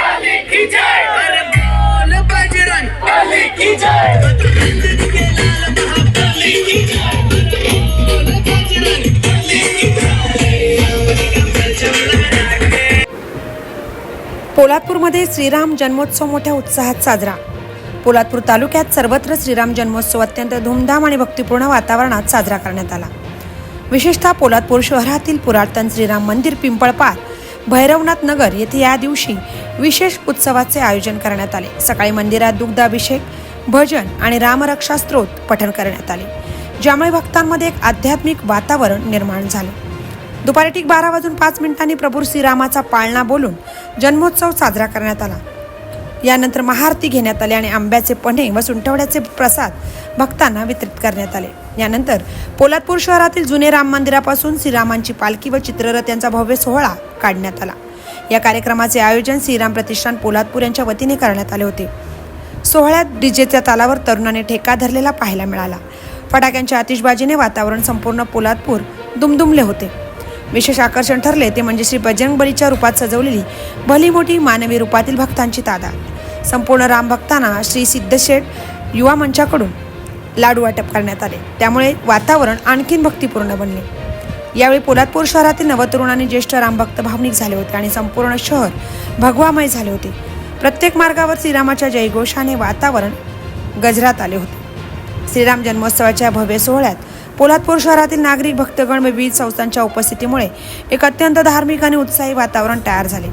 Ali Kijay! Ali Kijay! Ali Kijay! पोलादपूरमध्ये Shriram जन्मोत्सव मोठ्या उत्साहात साजरा. पोलादपूर तालुक्यात सर्वत्र श्रीराम जन्मोत्सव अत्यंत धूमधाम आणि भक्तिपूर्ण वातावरणात साजरा करण्यात आला. विशेषतः पोलादपूर शहरातील पुरातन श्रीराम मंदिर पिंपळपार भैरवनाथ नगर येथे या दिवशी विशेष उत्सवाचे आयोजन करण्यात आले. सकाळी मंदिरात दुग्धाभिषेक भजन आणि रामरक्षा स्त्रोत पठण करण्यात आले. ज्यामुळे भक्तांमध्ये एक आध्यात्मिक वातावरण निर्माण झाले. दुपारी ठीक बारा वाजून पाच मिनिटांनी प्रभू श्रीरामाचा पाळणा बोलून जन्मोत्सव साजरा करण्यात आला. यानंतर महाआरती घेण्यात आली आणि आंब्याचे पन्हे व सुंठवड्याचे प्रसाद भक्तांना वितरित करण्यात आले. यानंतर पोलादपूर शहरातील जुने राम मंदिरापासून श्रीरामांची पालखी व चित्ररथ यांचा भव्य सोहळा काढण्यात आला. या कार्यक्रमाचे आयोजन श्रीराम प्रतिष्ठान पोलादपूर यांच्या वतीने करण्यात आले होते. सोहळ्यात डीजेच्या तालावर तरुणाने ठेका धरलेला पाहायला मिळाला. फटाक्यांच्या आतिषबाजीने वातावरण संपूर्ण पोलादपूर दुमदुमले होते. विशेष आकर्षण ठरले ते म्हणजे श्री बजरंगबलीच्या रूपात सजवलेली भली मोठी मानवी रूपातील भक्तांची तादाद. संपूर्ण राम भक्तांना श्री सिद्धशेठ युवा मंचाकडून लाडू वाटप करण्यात आले. त्यामुळे वातावरण आणखीन भक्तिपूर्ण बनले. यावेळी पोलादपूर शहरातील नवतरुणांनी ज्येष्ठ रामभक्त भावनिक झाले होते आणि संपूर्ण शहर भगवामय झाले होते. प्रत्येक मार्गावर श्रीरामाच्या जयघोषाने वातावरण गजरात आले होते. श्रीराम जन्मोत्सवाच्या भव्य सोहळ्यात पोलादपूर शहरातील नागरिक भक्तगण व विविध संस्थांच्या उपस्थितीमुळे एक अत्यंत धार्मिक आणि उत्साही वातावरण तयार झाले.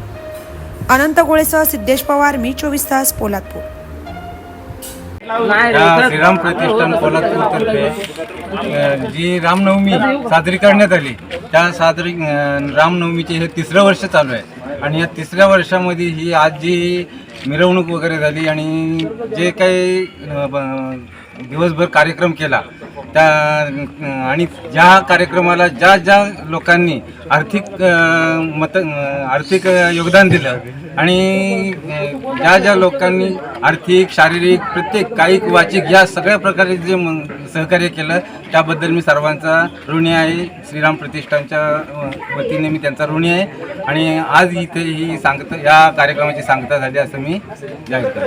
अनंत गोळेसह सिद्धेश पवार मी चोवीस तास पोलादपूर. श्रीराम प्रतिष्ठान कोल्हापूरतर्फे जी रामनवमी साजरी करण्यात आली त्या साजरी रामनवमीचे हे तिसरं वर्ष चालू आहे. आणि या तिसऱ्या वर्षामध्ये ही आज जी मिरवणूक वगैरे झाली आणि जे काही दिवसभर कार्यक्रम केला त्या आणि ज्या कार्यक्रमाला ज्या ज्या लोकांनी आर्थिक मत आर्थिक योगदान दिलं आणि ज्या ज्या लोकांनी आर्थिक शारीरिक प्रत्येक कायिक वाचिक या सगळ्या प्रकारे जे सहकार्य केलं त्याबद्दल मी सर्वांचा ऋणी आहे. श्रीराम प्रतिष्ठानच्या वतीने मी त्यांचा ऋणी आहे. आणि आज इथे ही सांगता या कार्यक्रमाची सांगता झाली असं मी जाहीर करतो.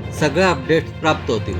सगळ्या अपडेट्स प्राप्त होतील.